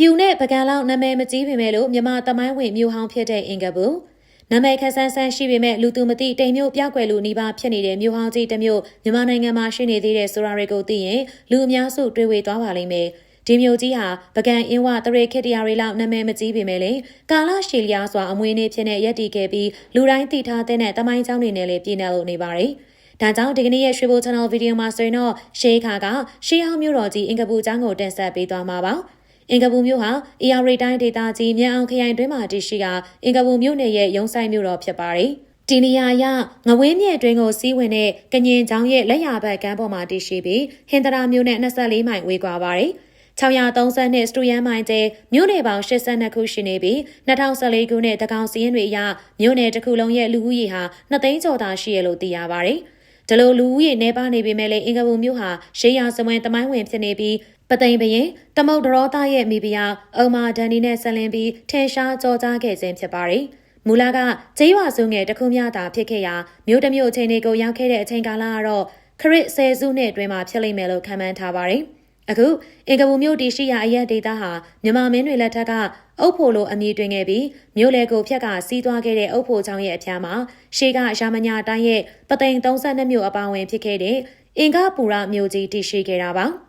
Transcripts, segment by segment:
ပြူနဲ့ပကံလောက်နာမည်မကြီးပေမဲ့လို့မြမသမိုင်းဝင်မြို့ဟောင်းဖြစ်တဲ့အင်ကဘူးနာမည်ခက်ဆန်းဆန်းရှိပေမဲ့လူသူမသိတိမ်မျိုးပြောက်ွယ်လူနီးပါးဖြစ်နေတဲ့မြို့ဟောင်းကြီးတစ်မြို့မြန်မာနိုင်ငံမှာရှိနေသေးတဲ့ဆိုတာတွေကိုသိရင်လူအများစုတွေးဝေသွားပါလိမ့်မယ်ဒီမျိုးကြီးဟာပကံအင်းဝတရေခက်တရာတွေလောက်နာမည်မကြီးပေမဲ့လေကာလရှည်လျားစွာအမွေအနှစ်ဖြစ်နေရက်တည်ခဲ့ပြီးလူတိုင်းသိထားတဲ့တမိုင်းချောင်းတွေနဲ့လည်းပြည်နယ်လို့နေပါတယ်။ဒါကြောင့်ဒီကနေ့ရဲ့ရွှေဘို channel ဗီဒီယိုမှာဆိုရင်တော့ရှေးခါကရှေးဟောင်းမြို့တော်ကြီးအင်ကပူကျောင်းကိုတင်ဆက်ပေးသွားမှာပါ။ အင်ကပူမြို့ဟာအီယာရီတိုင်းဒေသကြီးမြန်အောင်ခရိုင်တွင်းမှာတည်ရှိကအင်ကပူမြို့နယ်ရဲ့ရုံးဆိုင်မြို့တော်ဖြစ်ပါတယ်။ဒီနေရာအရငဝင်းမြစ်အတွင်းကိုစီးဝင်တဲ့ကညင်ချောင်းရဲ့လက်ရဘက်ကမ်းပေါ်မှာတည်ရှိပြီးဟင်္ဒရာမြို့နဲ့24မိုင်ဝေးကွာပါတယ်။632စတူယန်မိုင်တဲမြို့နယ်ပေါင်း82ခုရှိနေပြီး2014ခုနှစ်တကောင်စီးရင်တွေအရမြို့နယ်တစ်ခုလုံးရဲ့လူဦးရေဟာ2သိန်းကျော်သာရှိရလို့သိရပါတယ်။ ဒါလိုလူဦးရေနေပါနေပေမဲ့လည်းအင်္ဂဘူမြို့ဟာရှေးရစမွန်တမိုင်းဝင်ဖြစ်နေပြီးပသိမ်ဘရင်တမုတ်ဒရောသားရဲ့မိဖုရားအုံမာဒန်နီနဲ့ဆက်လင်းပြီးထင်ရှားကြောကြားခဲ့ခြင်းဖြစ်ပါတယ်။မူလာကကျေးရွာစုငယ်တစ်ခုမျှသာဖြစ်ခဲ့ရာမြို့တစ်မြို့အချိန်တွေကိုရောက်ခဲ့တဲ့အချိန်ကာလကတော့ခရစ်ဆယ်စုနှစ်အတွင်းမှာဖြစ်လိမ့်မယ်လို့ခန့်မှန်းထားပါတယ်။ အခုအင်ကပူမြို့တီရှိရာအရက်ဒေသဟာမြန်မာမင်းတွေလက်ထက်ကအုပ်ဖို့လိုအမည်တွင်ခဲ့ပြီးမြို့လေကိုဖြက်ကစီးသွားခဲ့တဲ့အုပ်ဖို့ချောင်းရဲ့အဖျားမှာရှေးကရာမညာတိုင်းရဲ့ပသိမ်32မြို့အပါဝင်ဖြစ်ခဲ့တဲ့အင်္ဂပူရမြို့ကြီးတည်ရှိခဲ့တာပါ။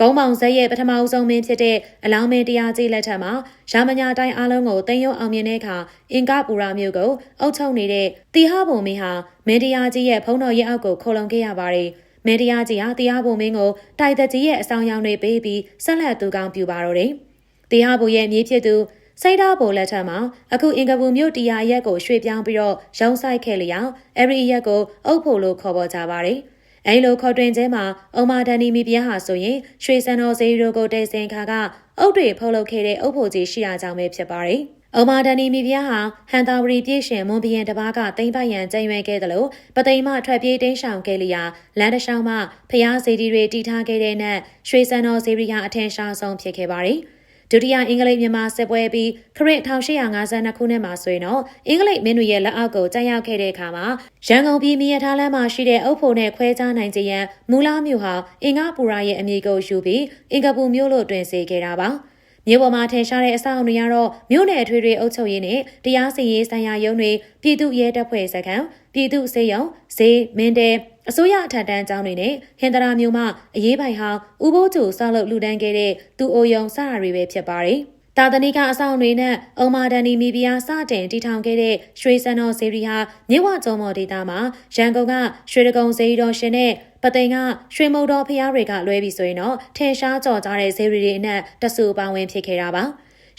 ကုန်းမောင်ဇက်ရဲ့ပထမအဆုံးမင်းဖြစ်တဲ့အလောင်းမင်းတရားကြီးလက်ထက်မှာရာမညာတိုင်းအားလုံးကိုတင်ရုံအောင်မြင်တဲ့အခါအင်္ဂပူရမြို့ကိုအုပ်ချုပ်နေတဲ့တီဟဘုံမင်းဟာမင်းတရားကြီးရဲ့ဖုံးတော်ရဲ့အောက်ကိုခိုလုံခဲ့ရပါတယ်။ မဲတရားကြီးဟာတရားဘုံမင်းကိုတိုက်သက်ကြီးရဲ့အဆောင်ရောင်တွေပေးပြီးဆက်လက်သူကောင်းပြပါတော့တယ်။တရားဘုံရဲ့မြေဖြစ်သူစိတ်ဓာတ်ဘုံလက်ထက်မှာအခုအင်္ဂပူမြို့တရားရက်ကိုရွှေ့ပြောင်းပြီးတော့ရောင်းဆိုင်ခဲ့လျောက်အဲ့ဒီရက်ကိုအုပ်ဖို့လို့ခေါ်ပေါ်ကြပါတယ်။အဲလိုခေါ်တွင်ခြင်းမှာအုံမာဒန်နီမီပြဟာဆိုရင်ရွှေစံတော်စေရီတို့ကိုတဲစင်ခါကအုပ်တွေဖုတ်လုပ်ခဲ့တဲ့အုပ်ဖို့ကြီးရှိရကြောင်းပဲဖြစ်ပါတယ်။။ အမဒန်နီမီပြားဟာဟန်တာဝရီပြည့်ရှင်မွန်ဘီယန်တပားကတိမ့်ပိုင်ရန်ကြံရွယ်ခဲ့တယ်လို့ပသိမ်မထွက်ပြေးတိမ်းရှောင်ခဲ့လျာလန်တရှောင်းမှဖျားစီဒီတွေတီထားခဲ့တဲ့နက်ရွှေစံတော်စီရီဟာအထင်ရှားဆုံးဖြစ်ခဲ့ပါတယ်။ဒုတိယအင်္ဂလိပ်မြန်မာစစ်ပွဲပြီးခရစ်1852ခုနှစ်မှာဆိုရင်တော့အင်္ဂလိပ်မင်းတွေရဲ့လက်အောက်ကိုကျရောက်ခဲ့တဲ့အခါမှာရန်ကုန်ပြည်မြေထားလမ်းမှာရှိတဲ့အုပ်ဖို့နဲ့ခွဲခြားနိုင်ကြရန်မူလာမြို့ဟာအင်္ဂပူရာရဲ့အမည်ကိုယူပြီးအင်္ဂပူမြို့လို့တွင်စေခဲ့တာပါ။ မြို့ပေါ်မှာထင်ရှားတဲ့အဆောက်အအုံတွေကတော့မြို့နယ်အထွေထွေအုပ်ချုပ်ရေးနဲ့တရားစီရင်ဆိုင်ရာရုံးတွေပြည်သူ့ရဲတပ်ဖွဲ့စခန်းပြည်သူ့စေယုံဈေးမင်းတဲအစိုးရအထက်တန်းကျောင်းတွေနဲ့ဟင်္ဒရာမြို့မှာအရေးပိုင်ဟောင်းဥပိုးကျူဆောက်လုပ်လူဒန်းခဲ့တဲ့သူအိုယုံစတာတွေပဲဖြစ်ပါတယ်။ တာသနိကအဆောင်တွေနဲ့အုံမာဒန်နီမီဘီယာစတင်တည်ထောင်ခဲ့တဲ့ရွှေစံတော်ဇေရီဟာမြဝကျုံမော်ဒေတာမှာရန်ကုန်ကရွှေတကုံဇေရီတော်ရှင်နဲ့ပသိမ်ကရွှေမုံတော်ဖျားတွေကလွဲပြီးဆိုရင်တော့ထင်ရှားကြော်ကြားတဲ့ဇေရီတွေနဲ့တဆူပါဝင်ဖြစ်ခဲ့တာပါ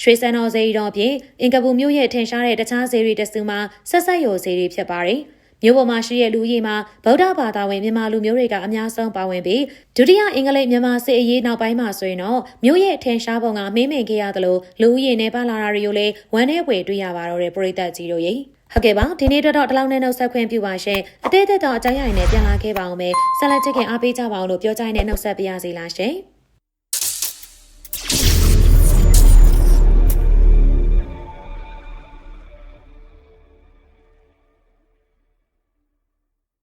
ရွှေစံတော်ဇေရီတော်ပြင်အင်ကပူမြို့ရဲ့ထင်ရှားတဲ့တခြားဇေရီတဆူမှာဆက်ဆက်ရိုဇေရီဖြစ်ပါတယ်။ မြို့ပေါ်မှာရှိတဲ့လူကြီးမှာဗုဒ္ဓဘာသာဝင်မြန်မာလူမျိုးတွေကအများဆုံးပါဝင်ပြီးဒုတိယအင်္ဂလိပ်မြန်မာစစ်အရေးနောက်ပိုင်းမှာဆိုရင်တော့မြို့ရဲ့ထင်ရှားပုံကမင်းမင်ခဲ့ရသလိုလူဦးရေနဲ့ပါလာတာတွေကိုလည်းဝမ်းနဲ့ပွေတွေ့ရပါတော့တဲ့ပရိသတ်ကြီးတို့ရေဟုတ်ကဲ့ပါဒီနေ့တော့ဒီလောက်နဲ့နှုတ်ဆက်ခွင့်ပြုပါရှင်အသေးသေးတော့အကြိုင်းရိုင်နဲ့ပြန်လာခဲ့ပါအောင်မယ်ဆက်လက်ချစ်ခင်အားပေးကြပါအောင်လို့ပြောကြတဲ့နှုတ်ဆက်ပါရစေလားရှင်